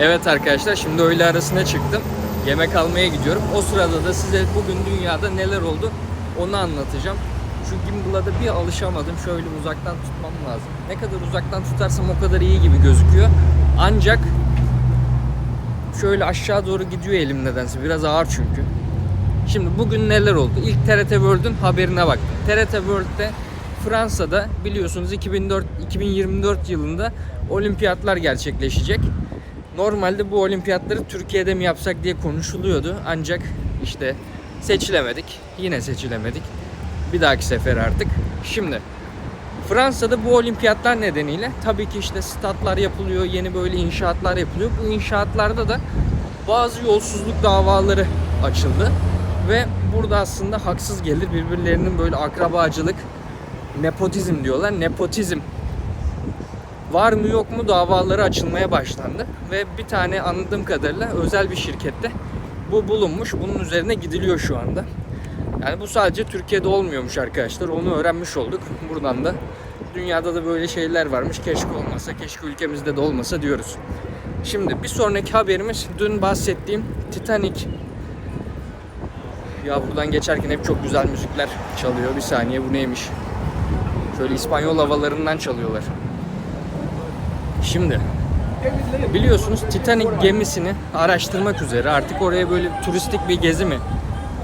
Evet arkadaşlar şimdi öğle arasına çıktım. Yemek almaya gidiyorum. O sırada da size bugün dünyada neler oldu onu anlatacağım. Şu gimbal'a bir alışamadım. Şöyle uzaktan tutmam lazım. Ne kadar uzaktan tutarsam o kadar iyi gibi gözüküyor. Ancak şöyle aşağı doğru gidiyor elim nedense. Biraz ağır çünkü. Şimdi bugün neler oldu? İlk TRT World'ün haberine baktım. TRT World'de Fransa'da biliyorsunuz 2004 2024 yılında olimpiyatlar gerçekleşecek. Normalde bu olimpiyatları Türkiye'de mi yapsak diye konuşuluyordu. Ancak işte seçilemedik. Yine seçilemedik. Bir dahaki sefer artık. Şimdi Fransa'da bu olimpiyatlar nedeniyle tabii ki işte statlar yapılıyor, yeni böyle inşaatlar yapılıyor. Bu inşaatlarda da bazı yolsuzluk davaları açıldı. Ve burada aslında haksız gelir birbirlerinin böyle akrabacılık, nepotizm diyorlar. Nepotizm var mı yok mu davaları açılmaya başlandı. Ve bir tane anladığım kadarıyla özel bir şirkette bu bulunmuş. Bunun üzerine gidiliyor şu anda. Yani bu sadece Türkiye'de olmuyormuş arkadaşlar. Onu öğrenmiş olduk. Buradan da dünyada da böyle şeyler varmış. Keşke olmasa, keşke ülkemizde de olmasa diyoruz. Şimdi bir sonraki haberimiz dün bahsettiğim Titanic. Ya buradan geçerken hep çok güzel müzikler çalıyor. Bir saniye bu neymiş? Şöyle İspanyol havalarından çalıyorlar. Şimdi biliyorsunuz Titanic gemisini araştırmak üzere artık oraya böyle turistik bir gezi mi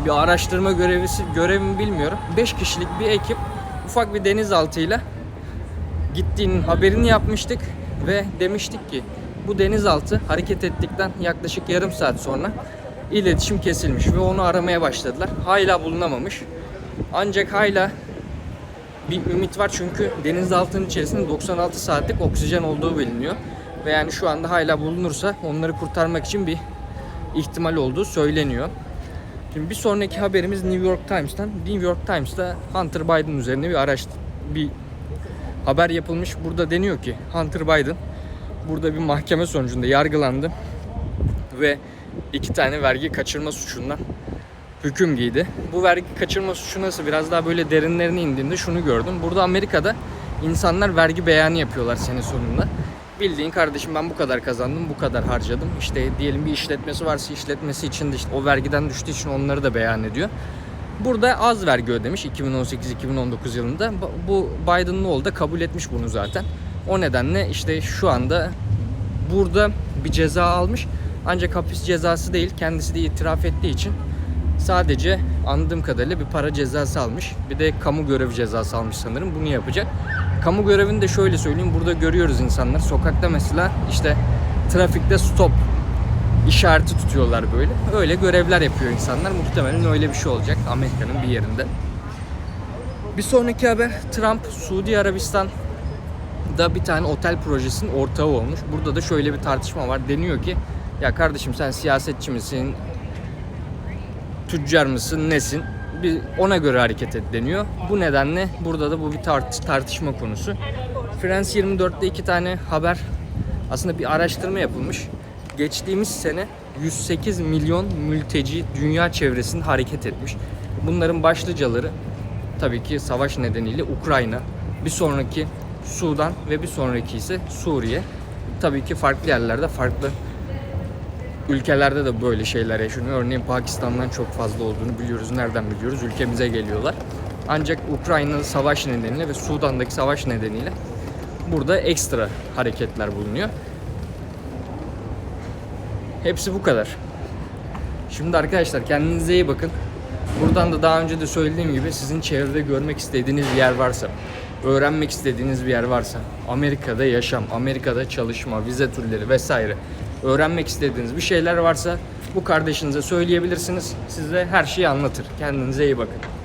bir araştırma görevisi görevi mi bilmiyorum. 5 kişilik bir ekip ufak bir denizaltıyla gittiğinin haberini yapmıştık ve demiştik ki bu denizaltı hareket ettikten yaklaşık yarım saat sonra iletişim kesilmiş ve onu aramaya başladılar. Hala bulunamamış. Ancak hala bir ümit var çünkü denizaltının içerisinde 96 saatlik oksijen olduğu biliniyor. Ve yani şu anda hala bulunursa onları kurtarmak için bir ihtimal olduğu söyleniyor. Şimdi bir sonraki haberimiz New York Times'tan. New York Times'ta Hunter Biden üzerine bir araç bir haber yapılmış. Burada deniyor ki Hunter Biden burada bir mahkeme sonucunda yargılandı ve iki tane vergi kaçırma suçundan hüküm giydi. Bu vergi kaçırma suçu nasıl biraz daha böyle derinlerine indiğinde şunu gördüm. Burada Amerika'da insanlar vergi beyanı yapıyorlar sene sonunda. Bildiğin kardeşim ben bu kadar kazandım, bu kadar harcadım. İşte diyelim bir işletmesi varsa işletmesi için de işte o vergiden düştüğü için onları da beyan ediyor. Burada az vergi ödemiş 2018-2019 yılında. Bu Biden'ın oğlu da kabul etmiş bunu zaten. O nedenle işte şu anda burada bir ceza almış. Ancak hapis cezası değil, kendisi de itiraf ettiği için sadece anladığım kadarıyla bir para cezası almış. Bir de kamu görevi cezası almış sanırım. Bunu yapacak. Kamu görevini de şöyle söyleyeyim. Burada görüyoruz insanlar. Sokakta mesela işte trafikte stop işareti tutuyorlar böyle. Öyle görevler yapıyor insanlar. Muhtemelen öyle bir şey olacak Amerika'nın bir yerinde. Bir sonraki haber Trump Suudi Arabistan'da bir tane otel projesinin ortağı olmuş. Burada da şöyle bir tartışma var. Deniyor ki ya kardeşim sen siyasetçi misin? Tüccar mısın? Nesin? Bir ona göre hareket et deniyor. Bu nedenle burada da bu bir tart- tartışma konusu. France 24'te iki tane haber aslında bir araştırma yapılmış. Geçtiğimiz sene 108 milyon mülteci dünya çevresinde hareket etmiş. Bunların başlıcaları tabii ki savaş nedeniyle Ukrayna, bir sonraki Sudan ve bir sonraki ise Suriye. Tabii ki farklı yerlerde farklı ülkelerde de böyle şeyler yaşanıyor. Örneğin Pakistan'dan çok fazla olduğunu biliyoruz. Nereden biliyoruz? Ülkemize geliyorlar. Ancak Ukrayna'da savaş nedeniyle ve Sudan'daki savaş nedeniyle burada ekstra hareketler bulunuyor. Hepsi bu kadar. Şimdi arkadaşlar kendinize iyi bakın. Buradan da daha önce de söylediğim gibi sizin çevrede görmek istediğiniz bir yer varsa, öğrenmek istediğiniz bir yer varsa, Amerika'da yaşam, Amerika'da çalışma, vize türleri vesaire öğrenmek istediğiniz bir şeyler varsa bu kardeşinize söyleyebilirsiniz. Size her şeyi anlatır. Kendinize iyi bakın.